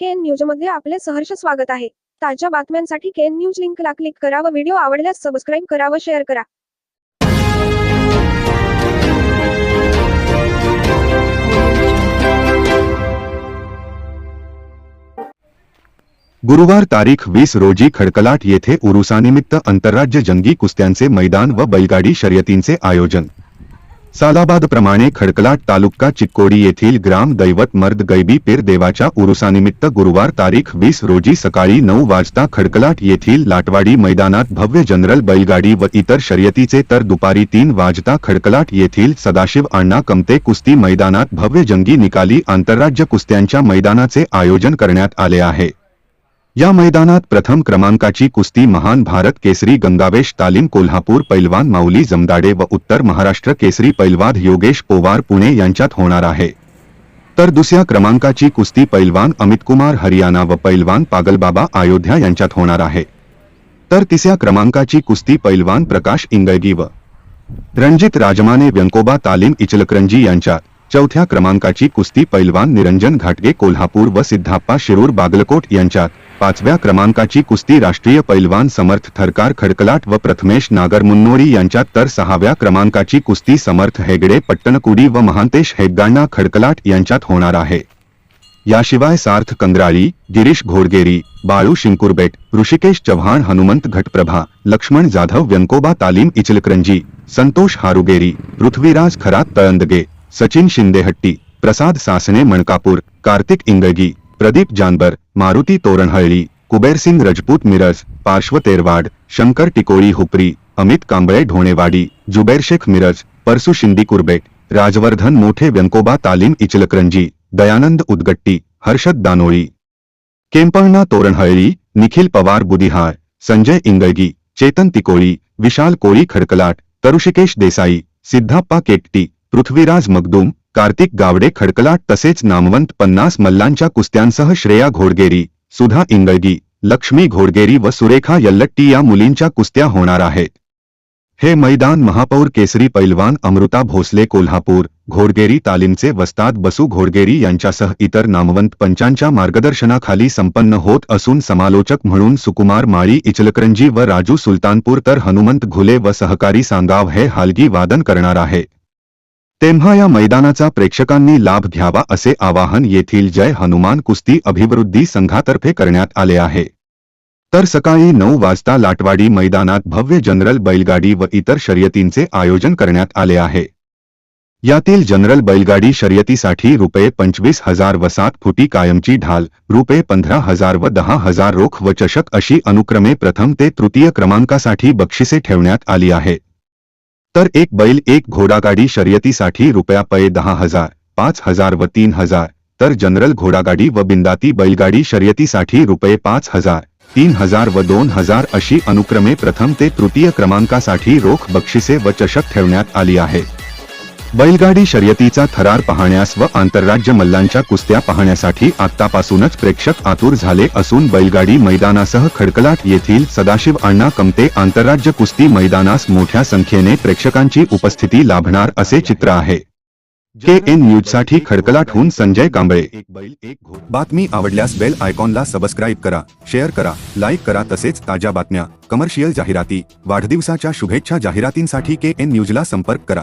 केन न्यूजमध्ये आपले सहर्ष स्वागत आहे. ताज्या बातम्यांसाठी केन न्यूज लिंकला क्लिक करा व व्हिडिओ आवडल्यास सबस्क्राईब करा व शेअर करा. गुरुवार तारीख वीस रोजी खडकलाट येथे उरुसानिमित्त आंतरराज्य जंगी कुस्त्यांचे मैदान व बैलगाडी शर्यतींचे आयोजन. सालाबादप्रमाणे खडकलाट तालुका चिक्कोडी येथील ग्राम दैवत मर्द गैबी पीर देवाच्या उरुसानिमित्त गुरुवार तारीख वीस रोजी सकाळी नऊ वाजता खडकलाट येथील लाटवाडी मैदानात भव्य जनरल बैलगाडी व इतर शर्यतीचे तर दुपारी तीन वाजता खडकलाट येथील सदाशिव अण्णा कमते कुस्ती मैदानात भव्य जंगी निकाली आंतरराज्य कुस्त्यांच्या मैदानाचे आयोजन करण्यात आले आहे. या मैदानात प्रथम क्रमांकाची कुस्ती महान भारत केसरी गंगावेश तालीम कोल्हापूर पैलवान माऊली जमदाडे व उत्तर महाराष्ट्र केसरी पैलवान योगेश पोवार पुणे यांच्यात होणार आहे. तर दुसऱ्या क्रमांकाची कुस्ती पैलवान अमितकुमार हरियाणा व पैलवान पागलबाबा अयोध्या यांच्यात होणार आहे. तर तिसऱ्या क्रमांकाची कुस्ती पैलवान प्रकाश इंगळगी व रणजित राजमाने व्यंकोबा तालीम इचलकरंजी यांच्यात. चौथ्या क्रमांकाची कुस्ती पैलवान निरंजन घाटगे कोल्हापूर व सिद्धाप्पा शिरूर बागलकोट यांच्यात. पाचव्या क्रमांकाची कुस्ती राष्ट्रीय पैलवान समर्थ थरकार खडकलाट व प्रथमेश नागर मुन्नोरी यांच्यात तर सहाव्या क्रमांकाची कुस्ती समर्थ हेगडे पट्टणकुडी व महांतेश हेग्गांना खडकलाट यांच्यात होणार आहे. याशिवाय सार्थ कंद्राळी गिरीश घोडगेरी बाळू शिंकुरबेट ऋषिकेश चव्हाण हनुमंत घटप्रभा लक्ष्मण जाधव व्यंकोबा तालीम इचलकरंजी संतोष हारुगेरी पृथ्वीराज खरात तळंदगे सचिन शिंदेहट्टी प्रसाद सासने मणकापूर, कार्तिक इंगळगी प्रदीप जानबर, मारुती तोरणहळ्ळी कुबेरसिंग रजपूत मिरज, पार्श्व तेरवाड, शंकर टिकोळी हुपरी, अमित कांबळे ढोणेवाडी, जुबेर शेख मिरज, परसू शिंदी कुरबेट, राजवर्धन मोठे व्यंकोबा तालीम इचलकरंजी, दयानंद उदगट्टी, हर्षद दानोळी. केंपळणा तोरणहळ्ळी, निखिल पवार बुदिहाळ संजय इंगळगी चेतन तिकोळी, विशाल कोळी खडकलाट, तरुषिकेश देसाई, सिद्धाप्पा केकटी पृथ्वीराज मगदूम, कार्तिक गावडे खडकलाट तसेच नामवंत पन्नास मल्लांच्या कुस्त्यांसह श्रेया घोडगेरी, सुधा इंगळगी, लक्ष्मी घोडगेरी व सुरेखा यल्लट्टी या मुलींच्या कुस्त्या होणार आहेत. हे मैदान महापौर केसरी पैलवान अमृता भोसले, कोल्हापूर, घोडगेरी तालीमचे वस्ताद बसू घोडगेरी यांच्यासह इतर नामवंत पंचांच्या मार्गदर्शनाखाली संपन्न होत असून समालोचक म्हणून सुकुमार माळी, इचलकरंजी व राजू सुलतानपूर तर हनुमंत घुले व सहकारी सांगाव हे हालगी वादन करणार आहे. तेव्हा या मैदानाचा प्रेक्षकांनी लाभ घ्यावा असे आवाहन येथील जय हनुमान कुस्ती अभिवृद्धी संघातर्फे करण्यात आले आहे. तर सकाळी नऊ वाजता लाटवाडी मैदानात भव्य जनरल बैलगाडी व इतर शर्यतींचे आयोजन करण्यात आले आहे. यातील जनरल बैलगाडी शर्यतीसाठी रुपये पंचवीस हजार व सात फुटी कायमची ढाल रुपये पंधरा हजार व दहा हजार रोख व चषक अशी अनुक्रमे प्रथम ते तृतीय क्रमांकासाठी बक्षिसे ठेवण्यात आली आहे. तर एक बैल एक घोडागाडी शर्यतीसाठी रुपया पै दहा हजार पाच हजार व तीन हजार तर जनरल घोडागाडी व बिंदाती बैलगाडी शर्यतीसाठी रुपये पाच हजार तीन हजार व दोन हजार अशी अनुक्रमे प्रथम ते तृतीय क्रमांकासाठी रोख बक्षिसे व चषक ठेवण्यात आली आहे. बैलगाडी शर्यतीचा थरार पाहण्यास व आंतरराज्य मल्लांच्या कुस्त्या पाहण्यासाठी आत्तापासूनच प्रेक्षक आतुर झाले असून बैलगाडी मैदानासह खडकलाट येथील सदाशिव अण्णा कमते आंतरराज्य कुस्ती मैदानास मोठ्या संख्येने प्रेक्षकांची उपस्थिती लाभणार असे चित्र आहे. के एन न्यूजसाठी खडकलाटहून संजय कांबळे. बातमी आवडल्यास बेल आयकॉनला सबस्क्राईब करा शेअर करा लाईक करा तसेच ताज्या बातम्या कमर्शियल जाहिराती वाढदिवसाच्या शुभेच्छा जाहिरातींसाठी के एन न्यूजला संपर्क करा.